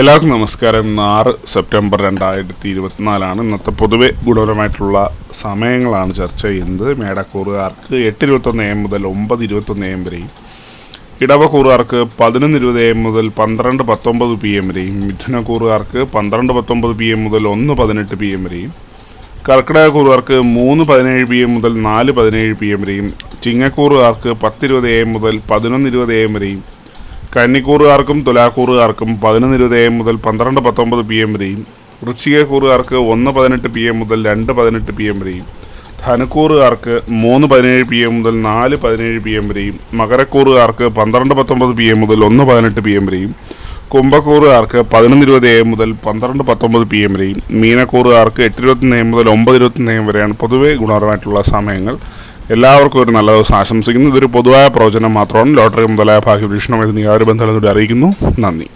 എല്ലാവർക്കും നമസ്കാരം. ഇന്ന് ആറ് സെപ്റ്റംബർ രണ്ടായിരത്തി ഇരുപത്തിനാലാണ്. ഇന്നത്തെ പൊതുവെ ഗുണപരമായിട്ടുള്ള സമയങ്ങളാണ് ചർച്ച ചെയ്യുന്നത്. മേടക്കൂറുകാർക്ക് എട്ട് ഇരുപത്തൊന്ന് എം മുതൽ ഒമ്പത് ഇരുപത്തൊന്ന് എം വരെയും ഇടവക്കൂറുകാർക്ക് പതിനൊന്ന് ഇരുപത് എം മുതൽ പന്ത്രണ്ട് പത്തൊമ്പത് പി എം വരെയും മിഥുനക്കൂറുകാർക്ക് പന്ത്രണ്ട് പത്തൊമ്പത് പി എം മുതൽ ഒന്ന് പതിനെട്ട് പി എം വരെയും കർക്കിടകക്കൂറുകാർക്ക് മൂന്ന് പതിനേഴ് പി എം മുതൽ നാല് പതിനേഴ് പി എം വരെയും ചിങ്ങക്കൂറുകാർക്ക് പത്തിരുപത് എം മുതൽ പതിനൊന്ന് ഇരുപത് എം വരെയും കന്നിക്കൂറുകാർക്കും തുലാക്കൂറുകാർക്കും പതിനൊന്ന് ഇരുപത് എം മുതൽ പന്ത്രണ്ട് പത്തൊമ്പത് പി എം വരെയും വൃശ്ചികക്കൂറുകാർക്ക് ഒന്ന് പതിനെട്ട് പി എം മുതൽ രണ്ട് പതിനെട്ട് പി എം വരെയും ധനുക്കൂറുകാർക്ക് മൂന്ന് പതിനേഴ് പി എം മുതൽ നാല് പതിനേഴ് പി എം വരെയും മകരക്കൂറുകാർക്ക് പന്ത്രണ്ട് പത്തൊമ്പത് പി എം മുതൽ ഒന്ന് പതിനെട്ട് പി എം വരെയും കുംഭക്കൂറുകാർക്ക് പതിനൊന്ന് ഇരുപത് എം മുതൽ പന്ത്രണ്ട് പത്തൊമ്പത് പി എം വരെയും മീനക്കൂറുകാർക്ക് എട്ട് ഇരുപത്തൊന്ന് എം മുതൽ ഒമ്പത് ഇരുപത്തൊന്ന് എം വരെയാണ് പൊതുവെ ഗുണപരമായിട്ടുള്ള സമയങ്ങൾ. എല്ലാവർക്കും ഒരു നല്ല ദിവസം ആശംസിക്കുന്നു. ഇതൊരു പൊതുവായ പ്രവചനം മാത്രമാണ്. ലോട്ടറി മുതലായ ഭാഗ്യപരീക്ഷണം എന്നീ ആ ഒരു ബന്ധം അറിയിക്കുന്നു. നന്ദി.